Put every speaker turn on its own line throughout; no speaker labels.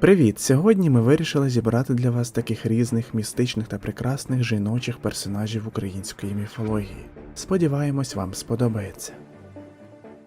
Привіт! Сьогодні ми вирішили зібрати для вас таких різних містичних та прекрасних жіночих персонажів української міфології. Сподіваємось, вам сподобається.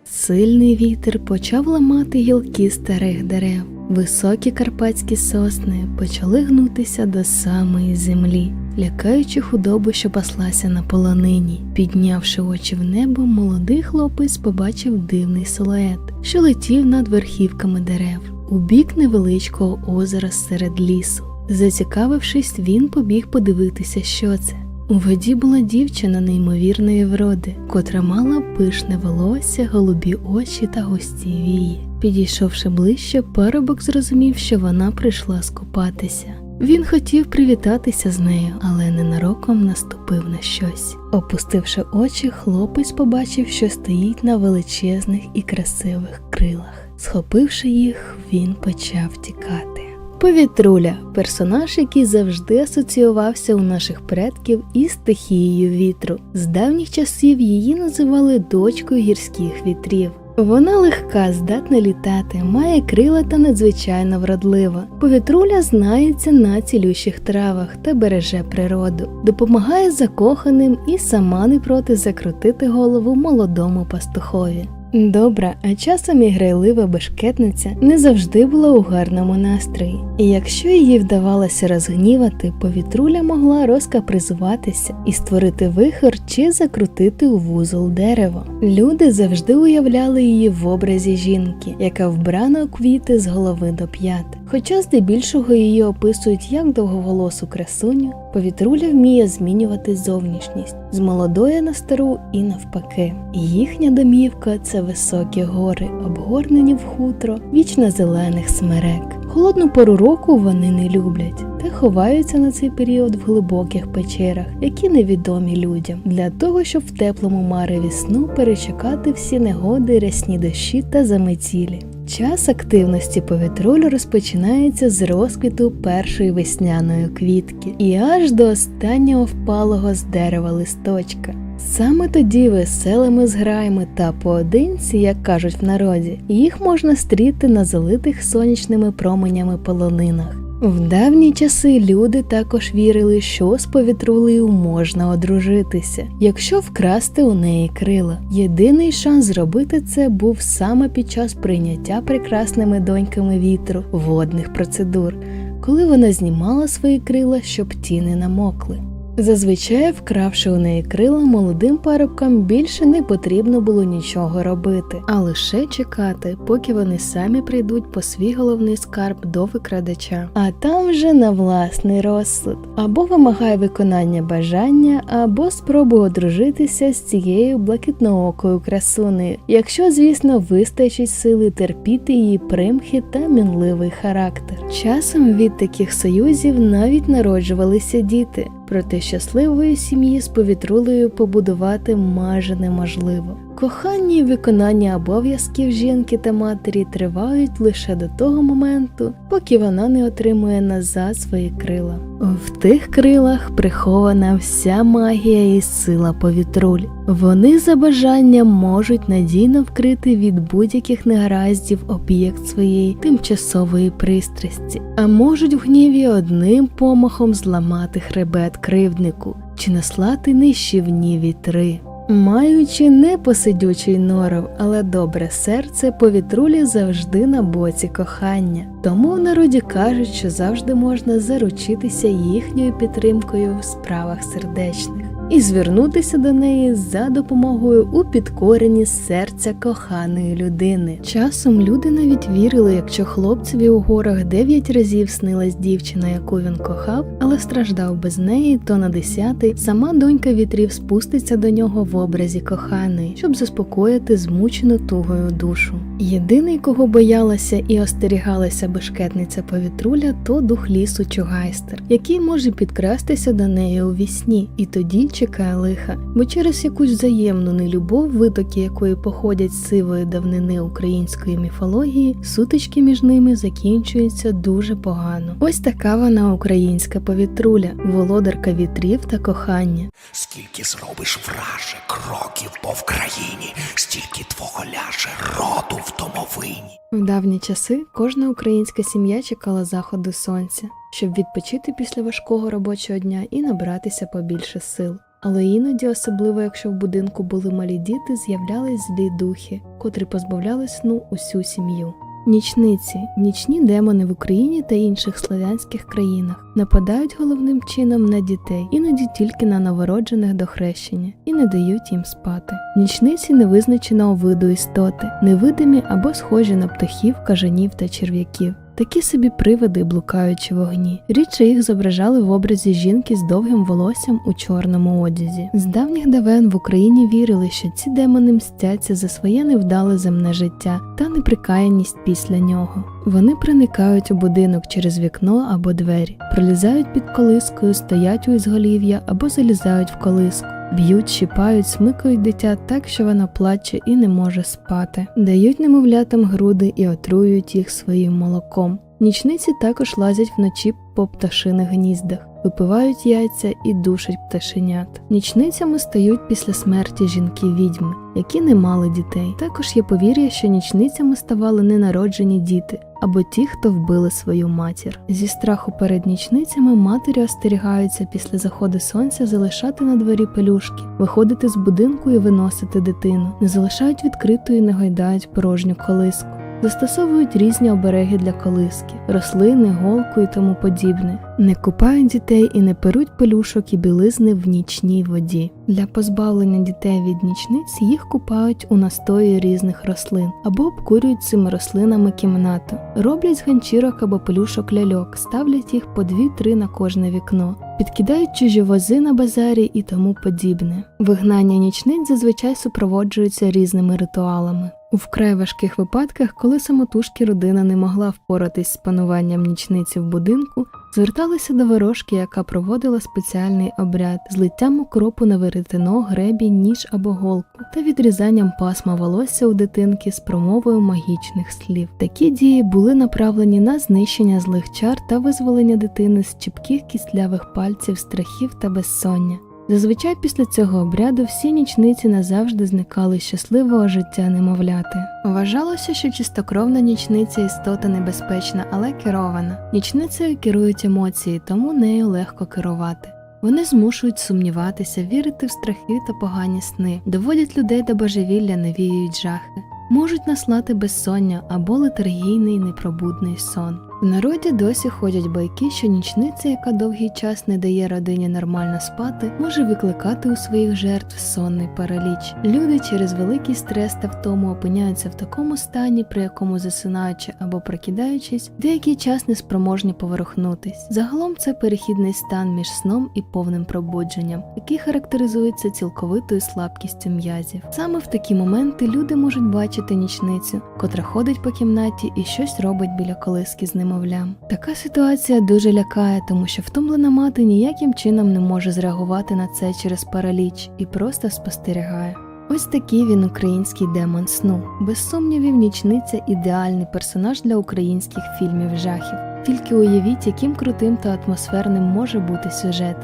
Сильний вітер почав ламати гілки старих дерев. Високі карпатські сосни почали гнутися до самої землі, лякаючи худобу, що паслася на полонині. Піднявши очі в небо, молодий хлопець побачив дивний силует, що летів над верхівками дерев, у бік невеличкого озера серед лісу. Зацікавившись, він побіг подивитися, що це. У воді була дівчина неймовірної вроди, котра мала пишне волосся, голубі очі та густі вії. Підійшовши ближче, парубок зрозумів, що вона прийшла скупатися. Він хотів привітатися з нею, але ненароком наступив на щось. Опустивши очі, хлопець побачив, що стоїть на величезних і красивих крилах. Схопивши їх, він почав тікати. Повітруля персонаж, який завжди асоціювався у наших предків із стихією вітру. З давніх часів її називали дочкою гірських вітрів. Вона легка, здатна літати, має крила та надзвичайно вродлива. Повітруля знається на цілющих травах та береже природу, допомагає закоханим і сама не проти закрутити голову молодому пастухові. Добра, а часом і грайлива бешкетниця не завжди була у гарному настрої, і якщо їй вдавалося розгнівати, повітруля могла розкапризуватися і створити вихор чи закрутити у вузол дерево. Люди завжди уявляли її в образі жінки, яка вбрана у квіти з голови до п'ят. Хоча здебільшого її описують як довговолосу красуню, повітруля вміє змінювати зовнішність з молодої на стару і навпаки. Їхня домівка це високі гори, обгорнені в хутро вічно зелених смерек. Холодну пору року вони не люблять та ховаються на цей період в глибоких печерах, які невідомі людям, для того, щоб в теплому мареві сну перечекати всі негоди, рясні дощі та заметілі. Час активності повітролю розпочинається з розквіту першої весняної квітки і аж до останнього впалого з дерева листочка. Саме тоді веселими зграями та поодинці, як кажуть в народі, їх можна стріти на залитих сонячними променями полонинах. В давні часи люди також вірили, що з повітрулею можна одружитися, якщо вкрасти у неї крила. Єдиний шанс зробити це був саме під час прийняття прекрасними доньками вітру водних процедур, коли вона знімала свої крила, щоб ті не намокли. Зазвичай, вкравши у неї крила, молодим парубкам більше не потрібно було нічого робити, а лише чекати, поки вони самі прийдуть по свій головний скарб до викрадача. А там вже на власний розсуд або вимагає виконання бажання, або спробує одружитися з цією блакитноокою красунею, якщо, звісно, вистачить сили терпіти її примхи та мінливий характер. Часом від таких союзів навіть народжувалися діти. Проте щасливої сім'ї з повітрулею побудувати майже неможливо. Кохання і виконання обов'язків жінки та матері тривають лише до того моменту, поки вона не отримує назад свої крила. В тих крилах прихована вся магія і сила повітруль. Вони за бажанням можуть надійно вкрити від будь-яких негараздів об'єкт своєї тимчасової пристрасті, а можуть в гніві одним помахом зламати хребет кривднику чи наслати нищівні вітри. Маючи непосидючий норов, але добре серце, повітрулі завжди на боці кохання. Тому в народі кажуть, що завжди можна заручитися їхньою підтримкою в справах сердечних і звернутися до неї за допомогою у підкоренні серця коханої людини. Часом люди навіть вірили, якщо хлопцеві у горах дев'ять разів снилась дівчина, яку він кохав, але страждав без неї, то на десятий сама донька вітрів спуститься до нього в образі коханої, щоб заспокоїти змучену тугою душу. Єдиний, кого боялася і остерігалася бешкетниця повітруля, то дух лісу Чугайстер, який може підкрастися до неї у вісні, і тоді чекає лиха, бо через якусь взаємну нелюбов, витоки якої походять з сивої давнини української міфології, сутички між ними закінчуються дуже погано. Ось така вона українська повітруля, володарка вітрів та кохання.
Скільки зробиш враже кроків по Вкраїні, стільки твого ляже роду в домовині.
В давні часи кожна українська сім'я чекала заходу сонця, щоб відпочити після важкого робочого дня і набратися побільше сил. Але іноді, особливо якщо в будинку були малі діти, з'являлись злі духи, котрі позбавляли сну усю сім'ю. Нічниці, нічні демони в Україні та інших славянських країнах нападають головним чином на дітей, іноді тільки на новороджених до хрещення, і не дають їм спати. Нічниці невизначеного виду істоти, невидимі або схожі на птахів, кажанів та черв'яків. Такі собі привиди, блукаючи вогні. Рідше їх зображали в образі жінки з довгим волоссям у чорному одязі. З давніх давен в Україні вірили, що ці демони мстяться за своє невдале земне життя та неприкаяність після нього. Вони проникають у будинок через вікно або двері, пролізають під колискою, стоять у ізголів'я або залізають в колиску. Б'ють, чіпають, смикають дитя так, що вона плаче і не може спати, дають немовлятам груди і отруюють їх своїм молоком. Нічниці також лазять вночі по пташиних гніздах, випивають яйця і душать пташенят. Нічницями стають після смерті жінки відьми, які не мали дітей. Також є повір'я, що нічницями ставали ненароджені діти або ті, хто вбили свою матір. Зі страху перед нічницями матері остерігаються після заходу сонця залишати на дворі пелюшки, виходити з будинку і виносити дитину, не залишають відкритою не гайдають порожню колиску. Застосовують різні обереги для колиски, рослини, голку і тому подібне. Не купають дітей і не перуть пелюшок і білизни в нічній воді. Для позбавлення дітей від нічниць їх купають у настої різних рослин або обкурюють цими рослинами кімнату. Роблять з ганчірок або пелюшок ляльок, ставлять їх по дві-три на кожне вікно. Підкидають чужі вози на базарі і тому подібне. Вигнання нічниць зазвичай супроводжуються різними ритуалами. У вкрай важких випадках, коли самотужки родина не могла впоратись з пануванням нічниці в будинку, зверталися до ворожки, яка проводила спеціальний обряд з литтям укропу на веретено, гребінь, ніж або голку та відрізанням пасма волосся у дитинки з промовою магічних слів. Такі дії були направлені на знищення злих чар та визволення дитини з чіпких кістлявих пальців, страхів та безсоння. Зазвичай після цього обряду всі нічниці назавжди зникали щасливого життя немовляти. Вважалося, що чистокровна нічниця істота небезпечна, але керована. Нічницею керують емоції, тому нею легко керувати. Вони змушують сумніватися, вірити в страхи та погані сни, доводять людей до божевілля, навіюють жахи, можуть наслати безсоння або летаргійний непробудний сон. В народі досі ходять байки, що нічниця, яка довгий час не дає родині нормально спати, може викликати у своїх жертв сонний параліч. Люди через великий стрес та втому опиняються в такому стані, при якому засинаючи або прокидаючись, деякий час неспроможні поворухнутись. Загалом це перехідний стан між сном і повним пробудженням, який характеризується цілковитою слабкістю м'язів. Саме в такі моменти люди можуть бачити нічницю, котра ходить по кімнаті і щось робить біля колиски з немовлям. Така ситуація дуже лякає, тому що втомлена мати ніяким чином не може зреагувати на це через параліч і просто спостерігає. Ось такий він український демон сну. Без сумнівів, нічниця ідеальний персонаж для українських фільмів жахів. Тільки уявіть, яким крутим та атмосферним може бути сюжет.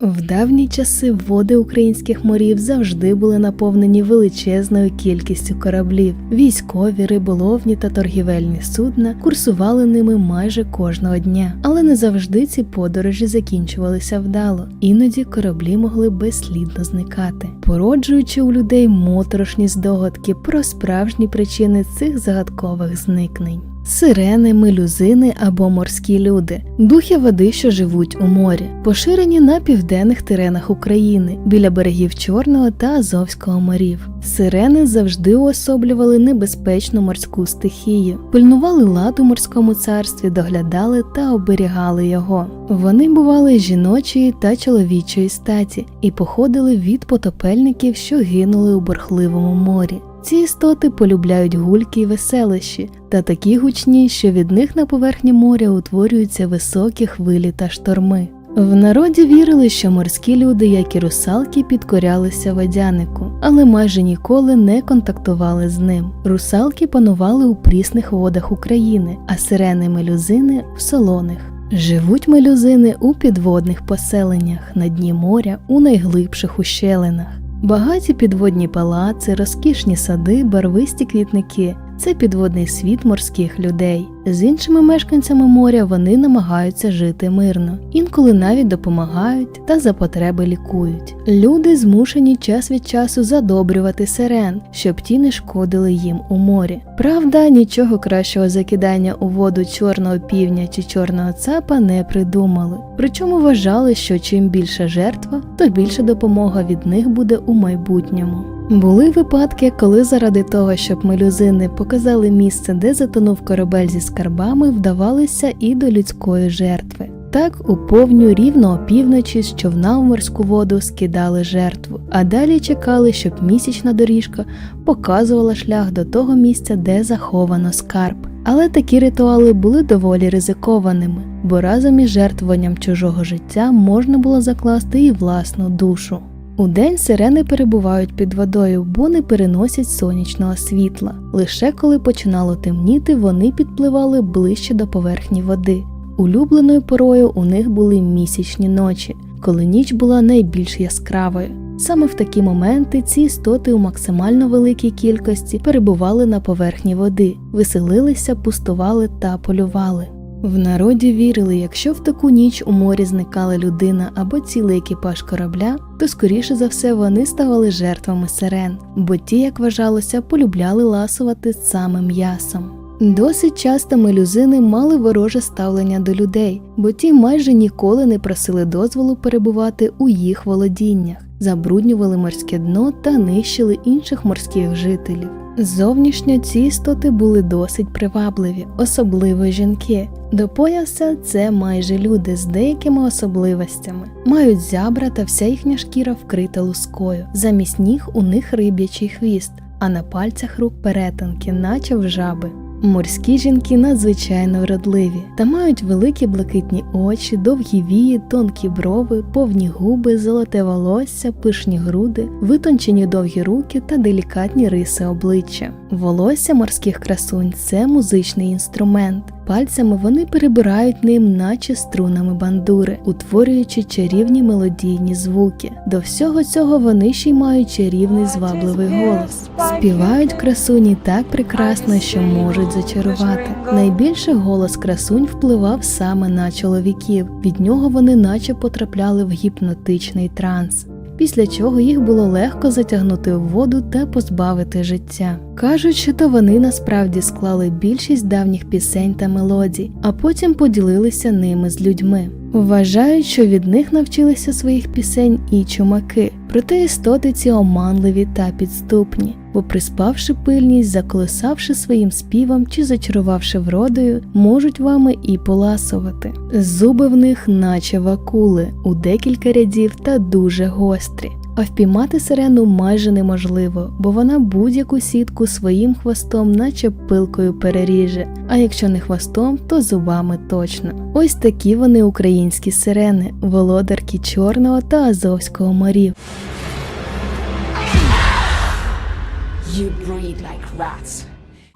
В давні часи води українських морів завжди були наповнені величезною кількістю кораблів. Військові, риболовні та торгівельні судна курсували ними майже кожного дня, але не завжди ці подорожі закінчувалися вдало. Іноді кораблі могли безслідно зникати, породжуючи у людей моторошні здогадки про справжні причини цих загадкових зникнень. Сирени, мелюзини або морські люди, духи води, що живуть у морі, поширені на південних теренах України біля берегів Чорного та Азовського морів. Сирени завжди уособлювали небезпечну морську стихію, пильнували лад у морському царстві, доглядали та оберігали його. Вони бували жіночої та чоловічої статі і походили від потопельників, що гинули у бурхливому морі. Ці істоти полюбляють гульки й веселищі, та такі гучні, що від них на поверхні моря утворюються високі хвилі та шторми. В народі вірили, що морські люди, як і русалки, підкорялися водянику, але майже ніколи не контактували з ним. Русалки панували у прісних водах України, а сирени мелюзини в солоних. Живуть мелюзини у підводних поселеннях на дні моря у найглибших ущелинах. Багаті підводні палаци, розкішні сади, барвисті квітники це підводний світ морських людей. З іншими мешканцями моря вони намагаються жити мирно, інколи навіть допомагають та за потреби лікують. Люди змушені час від часу задобрювати сирен, щоб ті не шкодили їм у морі. Правда, нічого кращого закидання у воду чорного півня чи чорного цапа не придумали. Причому вважали, що чим більша жертва, то більша допомога від них буде у майбутньому. Були випадки, коли заради того, щоб мелюзини показали місце, де затонув корабель зі скарбами, вдавалися і до людської жертви. Так, у повню рівно опівночі з човна в морську воду скидали жертву, а далі чекали, щоб місячна доріжка показувала шлях до того місця, де заховано скарб. Але такі ритуали були доволі ризикованими, бо разом із жертвуванням чужого життя можна було закласти і власну душу. Удень сирени перебувають під водою, бо не переносять сонячного світла. Лише коли починало темніти, вони підпливали ближче до поверхні води. Улюбленою порою у них були місячні ночі, коли ніч була найбільш яскравою. Саме в такі моменти ці істоти у максимально великій кількості перебували на поверхні води, веселилися, пустували та полювали. В народі вірили, якщо в таку ніч у морі зникала людина або цілий екіпаж корабля, то скоріше за все вони ставали жертвами сирен, бо ті, як вважалося, полюбляли ласувати саме м'ясом. Досить часто мелюзини мали вороже ставлення до людей, бо ті майже ніколи не просили дозволу перебувати у їх володіннях, забруднювали морське дно та нищили інших морських жителів. Зовнішньо ці істоти були досить привабливі, особливо жінки. До пояса це майже люди з деякими особливостями. Мають зябра та вся їхня шкіра вкрита лускою. Замість ніг у них риб'ячий хвіст, а на пальцях рук перетинки, наче в жаби. Морські жінки надзвичайно вродливі та мають великі блакитні очі, довгі вії, тонкі брови, повні губи, золоте волосся, пишні груди, витончені довгі руки та делікатні риси обличчя. Волосся морських красунь це музичний інструмент. Пальцями вони перебирають ним, наче струнами бандури, утворюючи чарівні мелодійні звуки. До всього цього вони ще й мають чарівний звабливий голос. Співають красуні так прекрасно, що можуть зачарувати. Найбільше голос красунь впливав саме на чоловіків. Від нього вони наче потрапляли в гіпнотичний транс. Після чого їх було легко затягнути в воду та позбавити життя. Кажуть, що то вони насправді склали більшість давніх пісень та мелодій, а потім поділилися ними з людьми. Вважають, що від них навчилися своїх пісень і чумаки, проте істоти ці оманливі та підступні, бо приспавши пильність, заколисавши своїм співом чи зачарувавши вродою, можуть вами і поласувати. Зуби в них, наче вакули, у декілька рядів та дуже гострі. А впіймати сирену майже неможливо, бо вона будь-яку сітку своїм хвостом, наче пилкою переріже, а якщо не хвостом, то зубами точно. Ось такі вони українські сирени, володарки Чорного та Азовського морів.
You breed like rats.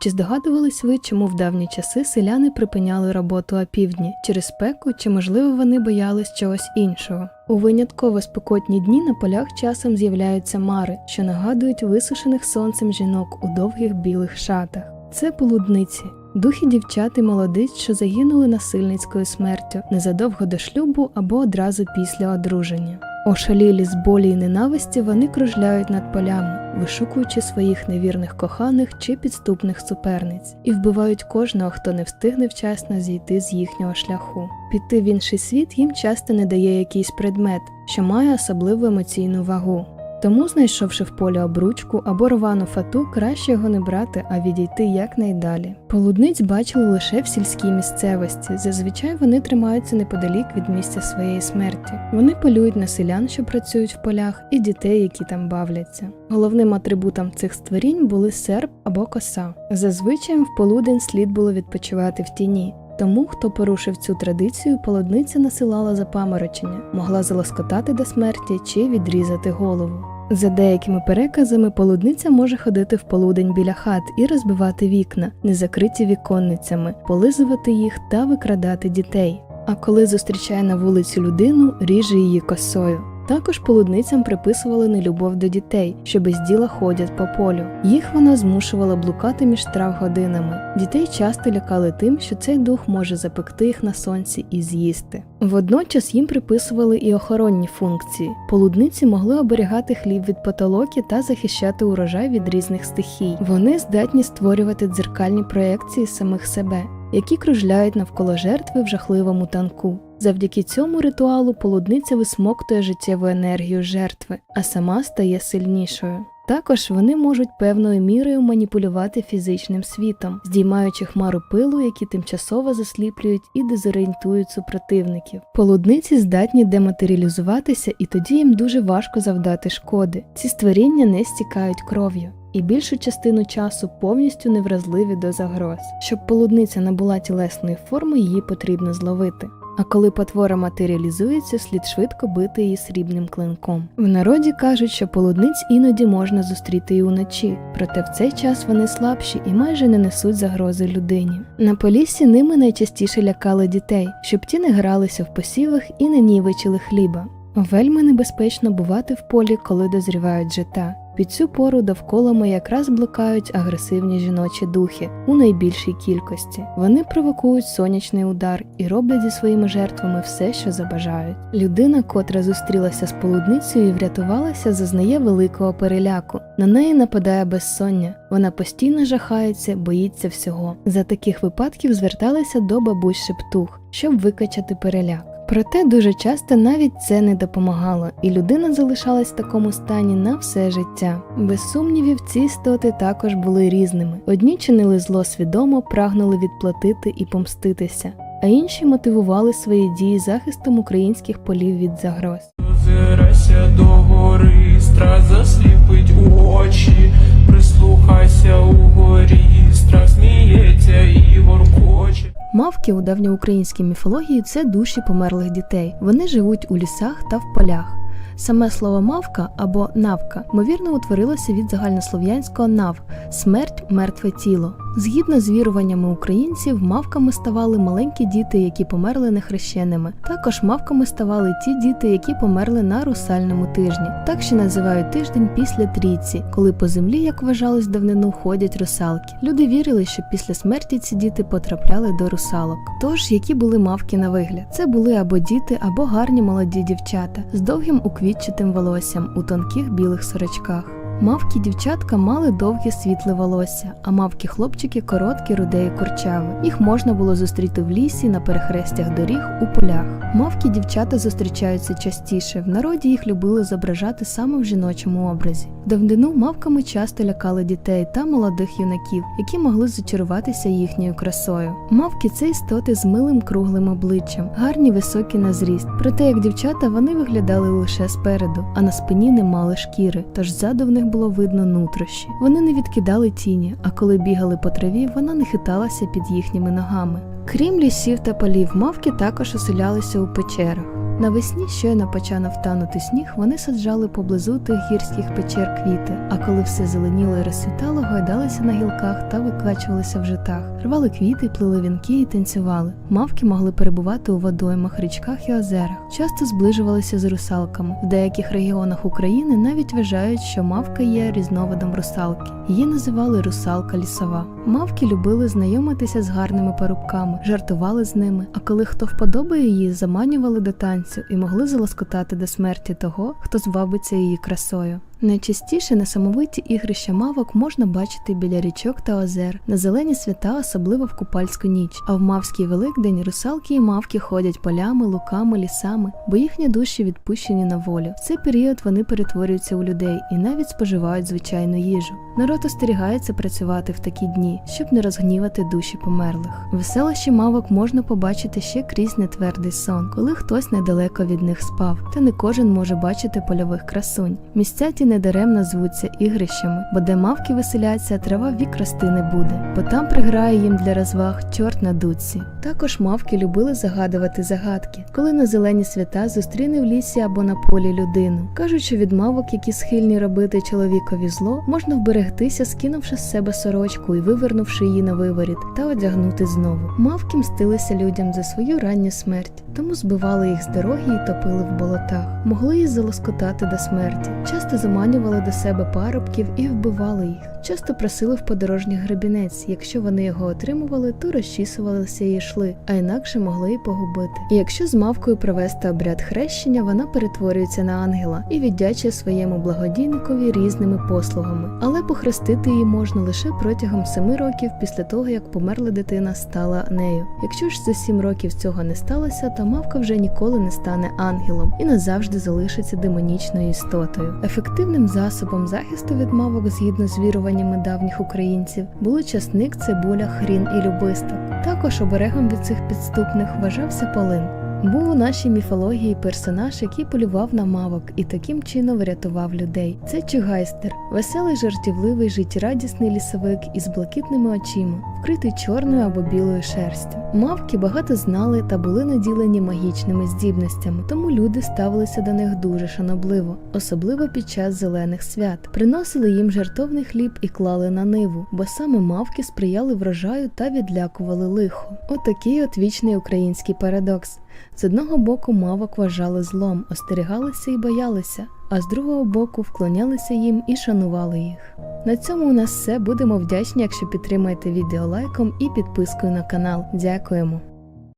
Чи здогадувались ви, чому в давні часи селяни припиняли роботу опівдні через спеку, чи можливо вони боялись чогось іншого? У винятково спекотні дні на полях часом з'являються мари, що нагадують висушених сонцем жінок у довгих білих шатах. Це полудниці. Духи дівчат і молодиць, що загинули насильницькою смертю незадовго до шлюбу або одразу після одруження. Ошалілі з болі й ненависті вони кружляють над полями, вишукуючи своїх невірних коханих чи підступних суперниць, і вбивають кожного, хто не встигне вчасно зійти з їхнього шляху. Піти в інший світ їм часто не дає якийсь предмет, що має особливу емоційну вагу. Тому, знайшовши в полі обручку або рвану фату, краще його не брати, а відійти якнайдалі. Полудниць бачили лише в сільській місцевості. Зазвичай вони тримаються неподалік від місця своєї смерті. Вони полюють на селян, що працюють в полях, і дітей, які там бавляться. Головним атрибутом цих створінь були серп або коса. Зазвичай в полудень слід було відпочивати в тіні. Тому, хто порушив цю традицію, полудниця насилала запаморочення, могла залоскотати до смерті чи відрізати голову. За деякими переказами, полудниця може ходити в полудень біля хат і розбивати вікна, не закриті віконницями, полизувати їх та викрадати дітей. А коли зустрічає на вулиці людину, ріже її косою. Також полудницям приписували нелюбов до дітей, що без діла ходять по полю. Їх вона змушувала блукати між трав годинами. Дітей часто лякали тим, що цей дух може запекти їх на сонці і з'їсти. Водночас їм приписували і охоронні функції. Полудниці могли оберігати хліб від потолоки та захищати урожай від різних стихій. Вони здатні створювати дзеркальні проекції самих себе які кружляють навколо жертви в жахливому танку. Завдяки цьому ритуалу полудниця висмоктує життєву енергію жертви, а сама стає сильнішою. Також вони можуть певною мірою маніпулювати фізичним світом, здіймаючи хмару пилу, які тимчасово засліплюють і дезорієнтують супротивників. Полудниці здатні дематеріалізуватися, і тоді їм дуже важко завдати шкоди. Ці створіння не стікають кров'ю і більшу частину часу повністю невразливі до загроз. Щоб полудниця набула тілесної форми, її потрібно зловити. А коли потвора матеріалізується, слід швидко бити її срібним клинком. В народі кажуть, що полудниць іноді можна зустріти і уночі, проте в цей час вони слабші і майже не несуть загрози людині. На поліссі ними найчастіше лякали дітей, щоб ті не гралися в посівах і не нівечили хліба. Вельми небезпечно бувати в полі, коли дозрівають жита. Під цю пору довкола якраз блукають агресивні жіночі духи у найбільшій кількості. Вони провокують сонячний удар і роблять зі своїми жертвами все, що забажають. Людина, котра зустрілася з полудницею і врятувалася, зазнає великого переляку. На неї нападає безсоння. Вона постійно жахається, боїться всього. За таких випадків зверталися до бабусь шептух, щоб викачати переляк. Проте дуже часто навіть це не допомагало, і людина залишалась в такому стані на все життя. Без сумнівів, ці істоти також були різними. Одні чинили зло свідомо, прагнули відплатити і помститися, а інші мотивували свої дії захистом українських полів від загроз.
Озирайся до гори, страх засліпить очі, прислухайся угорі, страх сміється і воркоче.
Мавки у давньоукраїнській міфології це душі померлих дітей. Вони живуть у лісах та в полях. Саме слово мавка або навка ймовірно утворилося від загальнослов'янського нав смерть, мертве тіло. Згідно з віруваннями українців, мавками ставали маленькі діти, які померли нехрещеними. Також мавками ставали ті діти, які померли на русальному тижні. Так ще називають тиждень після трійці, коли по землі, як вважалось давнину, ходять русалки. Люди вірили, що після смерті ці діти потрапляли до русалок. Тож, які були мавки на вигляд? Це були або діти, або гарні молоді дівчата з довгим уквітчатим волоссям у тонких білих сорочках. Мавки дівчатка мали довге світле волосся, а мавки хлопчики короткі, руде і курчаві. Їх можна було зустріти в лісі, на перехрестях доріг, у полях. Мавки дівчата зустрічаються частіше. В народі їх любили зображати саме в жіночому образі. Давнину мавками часто лякали дітей та молодих юнаків, які могли зачаруватися їхньою красою. Мавки це істоти з милим круглим обличчям, гарні високі на зріст. Проте як дівчата вони виглядали лише спереду, а на спині не мали шкіри, тож ззаду в них було видно нутрощі. Вони не відкидали тіні, а коли бігали по траві, вона не хиталася під їхніми ногами. Крім лісів та полів, мавки також оселялися у печерах. Навесні щойно почав танути сніг, вони саджали поблизу тих гірських печер квіти, а коли все зеленіло і розсвітало, гойдалися на гілках та викачувалися в житах, рвали квіти, плили вінки і танцювали. Мавки могли перебувати у водоймах, річках і озерах, часто зближувалися з русалками. В деяких регіонах України навіть вважають, що мавка є різновидом русалки. Її називали русалка лісова. Мавки любили знайомитися з гарними парубками, жартували з ними. А коли хто вподобає її, заманювали до танцю і могли залоскотати до смерті того, хто звабиться її красою. Найчастіше несамовиті ігрища мавок можна бачити біля річок та озер, на зелені свята, особливо в купальську ніч. А в мавський великдень русалки і мавки ходять полями, луками, лісами, бо їхні душі відпущені на волю. В цей період вони перетворюються у людей і навіть споживають звичайну їжу. Народ остерігається працювати в такі дні, щоб не розгнівати душі померлих. Веселощі мавок можна побачити ще крізь нетвердий сон, коли хтось недалеко від них спав, та не кожен може бачити польових красунь. Місця ті недаремно звуться ігрищами, бо де мавки веселяться, трава вік рости не буде, бо там приграє їм для розваг чорт на дудці. Також мавки любили загадувати загадки, коли на зелені свята зустріне в лісі або на полі людину. Кажуть, що від мавок, які схильні робити чоловікові зло, можна вберегтися, скинувши з себе сорочку і вивернувши її на виворіт та одягнути знову. Мавки мстилися людям за свою ранню смерть, тому збивали їх з дороги і топили в болотах. Могли їх залоскотати до смерті. Часто заманювали до себе парубків і вбивали їх. Часто просили в подорожніх гребінець. Якщо вони його отримували, то розчісувалися і йшли, а інакше могли і погубити. І якщо з мавкою провести обряд хрещення, вона перетворюється на ангела і віддячує своєму благодійникові різними послугами. Але похрестити її можна лише протягом семи років після того, як померла дитина стала нею. Якщо ж за сім років цього не сталося, то мавка вже ніколи не стане ангелом і назавжди залишиться демонічною істотою. Ефективним засобом захисту від мавок, згідно з віруваннями давніх українців, були часник, цибуля, хрін і любисток. Також оберегом від цих підступних вважався полин. Був у нашій міфології персонаж, який полював на мавок і таким чином врятував людей. Це Чугайстер, веселий, жартівливий, життєрадісний лісовик із блакитними очима, вкритий чорною або білою шерстю. Мавки багато знали та були наділені магічними здібностями, тому люди ставилися до них дуже шанобливо, особливо під час зелених свят. Приносили їм жертовний хліб і клали на ниву, бо саме мавки сприяли врожаю та відлякували лихо. Отакий от вічний український парадокс. З одного боку мавок вважали злом, остерігалися і боялися, а з другого боку вклонялися їм і шанували їх. На цьому у нас все. Будемо вдячні, якщо підтримаєте відео лайком і підпискою на канал. Дякуємо!